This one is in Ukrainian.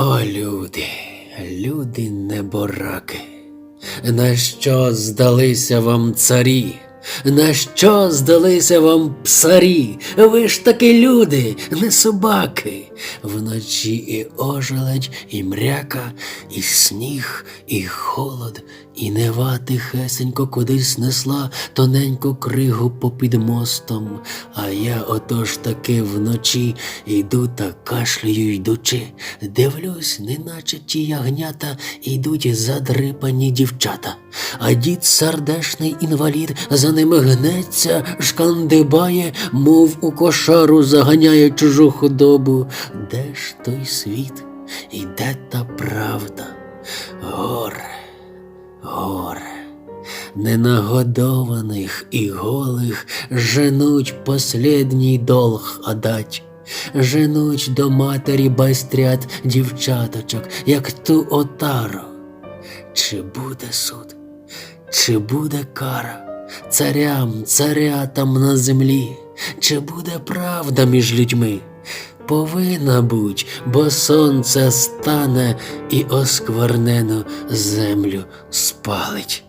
О, люди, люди небораки, на що здалися вам царі? На що здалися вам псарі? Ви ж таки люди, не собаки. Вночі і ожеледь, і мряка, і сніг, і холод, і нева тихесенько кудись несла тоненьку кригу попід мостом. А я отож таки вночі йду та кашлюю йдучи. Дивлюсь, неначе ті ягнята йдуть задрипані дівчата. А дід сардешний інвалід за ними гнеться, шкандибає, мов у кошару заганяє чужу худобу. Де ж той світ? І де та правда? Горе, горе. Ненагодованих і голих женуть последній долг отдать. Женуть до матері байстрят дівчаточок, як ту отару. Чи буде суд? Чи буде кара царям, царятам на землі? Чи буде правда між людьми? Повинна будь, бо сонце стане і осквернену землю спалить.